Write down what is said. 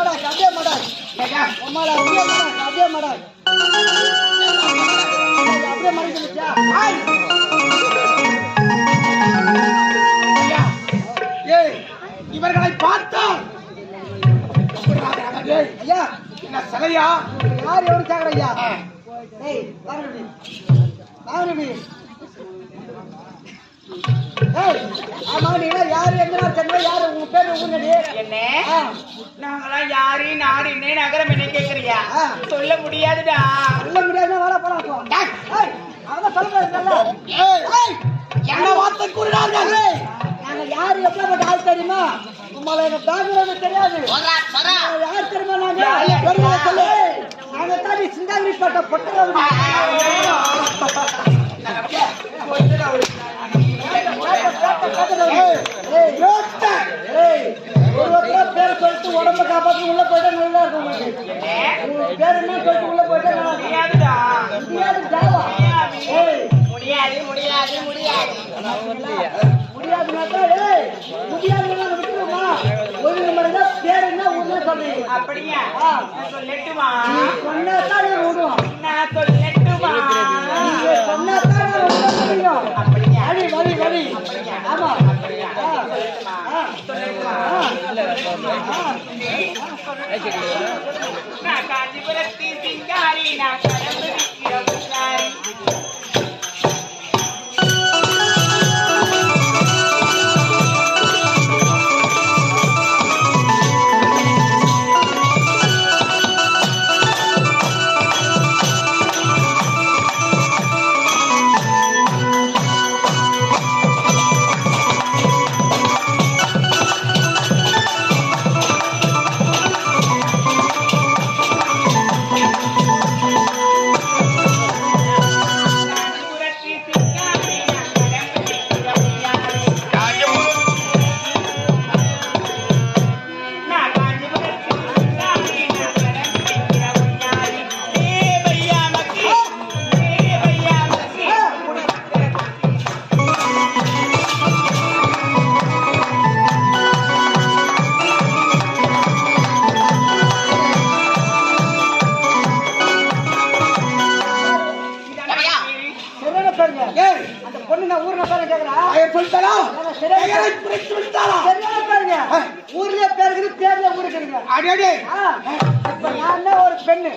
ஐயா அம்மாடா அப்படியே மாடா அப்படியே மாடா அப்படியே மறைஞ்சிருச்சா ஏய், இவர்களை பார்த்தால். ஐயா என்ன சிலையா யார் எவரு கேக்குற ஐயா. ஏய் வாங்கடி வாங்கடி ஏய் ஆமா நீங்க யாரு? யாரு? உங்க பேரு என்ன? ஆ. நாங்களாம் யாரு நாடு என்ன நகரம் என்ன கேக்குறியா. சொல்ல முடியாதுடா. சொல்ல முடியாது வாடா போலாம் அதான் சொல்ல முடியாதுல்ல ஏய், ஏய், என்ன வார்த்தை கூறினார்கள் ஏய், நாங்க யாரு? எப்படிப்பட்ட ஆள் தெரியுமா? உங்களை எங்க பேக்ரவுண்ட் தெரியாது. யார் தெரியுமா நாங்க? நாங்க தாண்டி சிந்தாங்கிரி பட்ட போயிட்டா நல்லா இருக்கும் உங்களுக்கு. பேர் என்ன சொல்லிட்டு உள்ள போயிட்டா நல்லா முடியாதுடா. முடியாது ஜாவா. ஏய். முடியாது முடியாது முடியாது. முடியாதுனாக்கா ஏய் முடியாதுன்னா விட்டுருமா? ஒழுங்கு மடங்கா பேர் என்ன உண்மை சொல்றீங்க? அப்படியா? சொல்லட்டுமா? காஞ்சிபுரத்து சிங்காரி நான் கடம்பு ஏய், அந்த பொண்ணு நான் ஊர்ல பேர கேக்குறா? சொல்லிட்டாரா? சரியா? சரியான பேருங்க. ஊர்லயே பேருக்குது பேர்ல இப்ப நான் தான் ஒரு பெண்ணு?